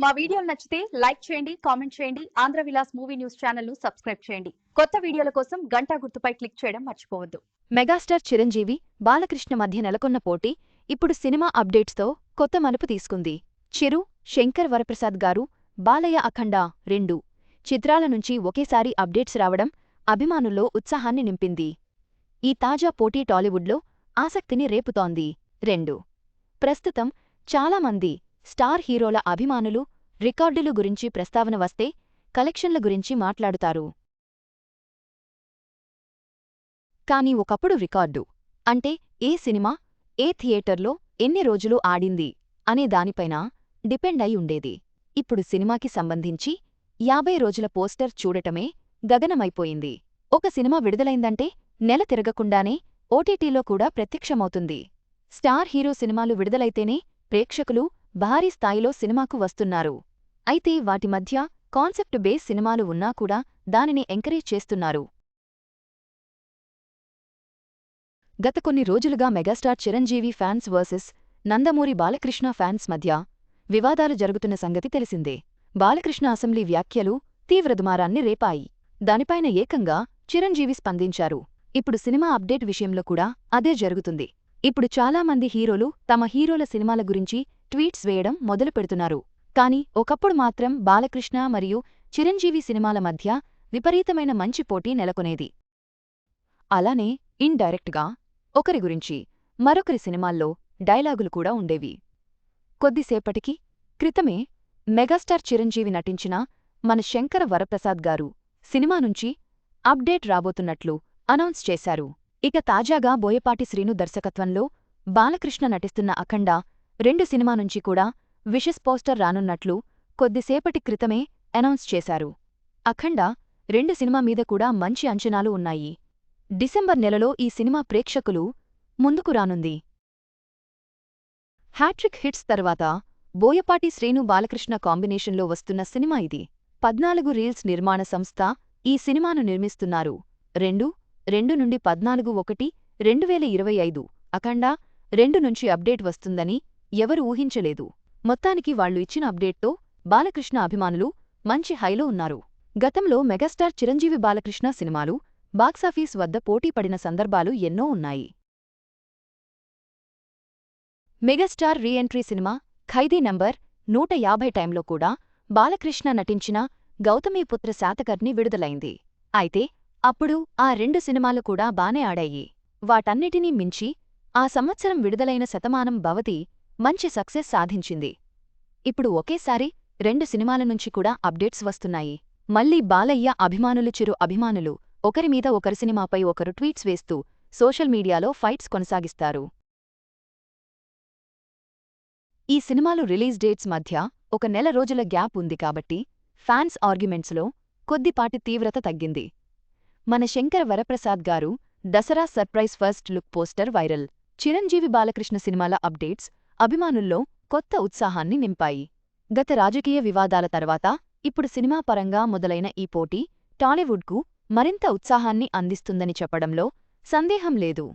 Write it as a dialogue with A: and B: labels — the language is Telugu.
A: మా వీడియోలు నచ్చితే లైక్ చేయండి కామెంట్ చేయండి ఆంధ్ర విలాస్ మూవీ న్యూస్ ఛానల్ను సబ్స్క్రైబ్ చేయండి. కొత్త వీడియోల కోసం గంటా గుర్తుపై క్లిక్ చేయడం మర్చిపోవద్దు.
B: మెగాస్టార్ చిరంజీవి బాలకృష్ణ మధ్య నెలకొన్న పోటీ ఇప్పుడు సినిమా అప్డేట్స్తో కొత్త మలుపు తీసుకుంది. చిరు శంకర్ వరప్రసాద్ గారు బాలయ్య అఖండ రెండు చిత్రాల నుంచి ఒకేసారి అప్డేట్స్ రావడం అభిమానుల్లో ఉత్సాహాన్ని నింపింది. ఈ తాజా పోటీ టాలీవుడ్లో ఆసక్తిని రేపుతోంది. రెండు ప్రస్తుతం చాలామంది స్టార్ హీరోల అభిమానులు రికార్డులు గురించి ప్రస్తావన వస్తే కలెక్షన్ల గురించి మాట్లాడుతారు. కాని ఒకప్పుడు రికార్డు అంటే ఏ సినిమా ఏ థియేటర్లో ఎన్ని రోజులు ఆడింది అనే దానిపైన డిపెండ్ అయి ఉండేది. ఇప్పుడు సినిమాకి సంబంధించి యాభై రోజుల పోస్టర్ చూడటమే గగనమైపోయింది. ఒక సినిమా విడుదలైందంటే నెల తిరగకుండానే ఓటీటీలో కూడా ప్రత్యక్షమవుతుంది. స్టార్ హీరో సినిమాలు విడుదలైతేనే ప్రేక్షకులు భారీ స్థాయిలో సినిమాకు వస్తున్నారు. అయితే వాటి మధ్య కాన్సెప్ట్ బేస్ సినిమాలు ఉన్నా కూడా దానిని ఎంకరేజ్ చేస్తున్నారు. గత కొన్ని రోజులుగా megastar Chiranjeevi fans versus Nandamuri Balakrishna fans మధ్య వివాదాలు జరుగుతున్న సంగతి తెలిసిందే. బాలకృష్ణ అసెంబ్లీ వ్యాఖ్యలు తీవ్ర దుమారాన్ని రేపాయి. దానిపైన ఏకంగా చిరంజీవి స్పందించారు. ఇప్పుడు సినిమా అప్డేట్ విషయంలో కూడా అదే జరుగుతుంది. ఇప్పుడు చాలామంది హీరోలు తమ హీరోల సినిమాల గురించి ట్వీట్స్ వేయడం మొదలు పెడుతున్నారు. కాని ఒకప్పుడు మాత్రం బాలకృష్ణ మరియు చిరంజీవి సినిమాల మధ్య విపరీతమైన మంచి పోటీ నెలకొనేది. అలానే ఇండైరెక్ట్గా ఒకరి గురించి మరొకరి సినిమాల్లో డైలాగులు కూడా ఉండేవి. కొద్దిసేపటికి క్రితమే మెగాస్టార్ చిరంజీవి నటించిన మన శంకర వరప్రసాద్ గారు సినిమా నుంచి అప్డేట్ రాబోతున్నట్లు అనౌన్స్ చేశారు. ఇక తాజాగా బోయపాటి శ్రీను దర్శకత్వంలో బాలకృష్ణ నటిస్తున్న అఖండ రెండు సినిమా నుంచి కూడా విషస్ పోస్టర్ రానున్నట్లు కొద్దిసేపటి క్రితమే అనౌన్స్ చేశారు. అఖండ రెండు సినిమా మీద కూడా మంచి అంచనాలు ఉన్నాయి. డిసెంబర్ నెలలో ఈ సినిమా ప్రేక్షకులు ముందుకు రానుంది. హ్యాట్రిక్ హిట్స్ తర్వాత బోయపాటి శ్రీను బాలకృష్ణ కాంబినేషన్లో వస్తున్న సినిమా ఇది. పద్నాలుగు రీల్స్ నిర్మాణ సంస్థ ఈ సినిమాను నిర్మిస్తున్నారు. రెండు రెండు నుండి పద్నాలుగు ఒకటి రెండు వేల ఇరవై ఐదు అఖండ రెండు నుంచి అప్డేట్ వస్తుందని ఎవరు ఊహించలేదు. మొత్తానికి వాళ్ళు ఇచ్చిన అప్డేట్తో బాలకృష్ణ అభిమానులు మంచి హైలో ఉన్నారు. గతంలో మెగాస్టార్ చిరంజీవి బాలకృష్ణ సినిమాలు బాక్సాఫీస్ వద్ద పోటీపడిన సందర్భాలు ఎన్నో ఉన్నాయి. Megastar reentry cinema Khaidi number నూట యాభై టైంలో కూడా బాలకృష్ణ నటించిన గౌతమీపుత్ర శాతకర్ని విడుదలైంది. అయితే అప్పుడు ఆ రెండు సినిమాలు కూడా బానే ఆడాయి. వాటన్నిటినీ మించి ఆ సంవత్సరం విడుదలైన శతమానం భవతి మంచి సక్సెస్ సాధించింది. ఇప్పుడు ఒకేసారి రెండు సినిమాల నుంచి కూడా అప్డేట్స్ వస్తున్నాయి. మళ్ళీ బాలయ్య అభిమానులు చిరు అభిమానులు ఒకరిమీద ఒకరి సినిమాపై ఒకరు ట్వీట్స్ వేస్తూ సోషల్ మీడియాలో ఫైట్స్ కొనసాగిస్తారు. ఈ సినిమాలు రిలీజ్ డేట్స్ మధ్య ఒక నెల రోజుల గ్యాప్ ఉంది కాబట్టి ఫ్యాన్స్ ఆర్గ్యుమెంట్స్లో కొద్దిపాటి తీవ్రత తగ్గింది. మన Shankara Varaprasad garu Dasara surprise first look poster viral. Chiranjeevi Balakrishna సినిమాల అప్డేట్స్ అభిమానుల్లో కొత్త ఉత్సాహాన్ని నింపాయి. గత రాజకీయ వివాదాల తర్వాత ఇప్పుడు సినిమా పరంగా మొదలైన ఈ పోటీ టాలీవుడ్కు మరింత ఉత్సాహాన్ని అందిస్తుందని చెప్పడంలో సందేహం లేదు.